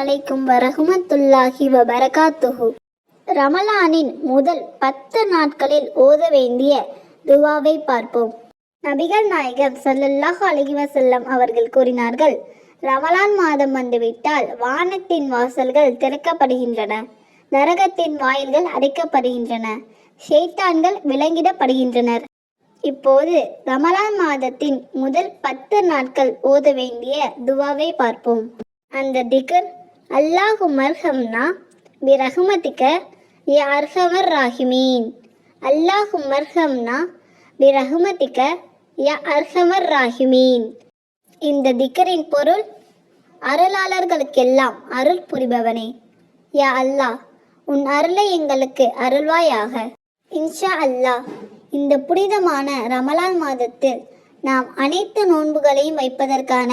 அலைக்கும் வரகுமத்துல்லாஹி வபரகாத்துஹு. ரமலானின் முதல் பத்து நாட்களில் ஓத வேண்டிய துவாவை பார்ப்போம். நபிகள் நாயகம் சல்லல்லாஹு அலஹி வசல்லம் அவர்கள் கூறினார்கள் ரமலான் மாதம் வந்துவிட்டால் வானத்தின் வாசல்கள் திறக்கப்படுகின்றன நரகத்தின் வாயில்கள் அடைக்கப்படுகின்றன ஷைத்தான்கள் விலங்கிடப்படுகின்றனர் இப்போது ரமலான் மாதத்தின் முதல் பத்து நாட்கள் ஓத வேண்டிய துவாவை பார்ப்போம். அந்த திகர் அல்லாஹு மர்ஹம்னா பி ரஹமதிக்க யா அர்ஹமர் ராஹிமீன். அல்லாஹு மர்ஹம்னா பி ரஹமதிக்க யா அர்ஹமர் ராஹிமீன். இந்த திக்கரின் பொருள் அருளாளர்களுக்கெல்லாம் அருள் புரிபவனே. யா அல்லாஹ் உன் அருளை எங்களுக்கு அருள்வாயாக. இன்ஷா அல்லாஹ் இந்த புனிதமான ரமலான் மாதத்தில் நாம் அனைத்து நோன்புகளையும் வைப்பதற்கான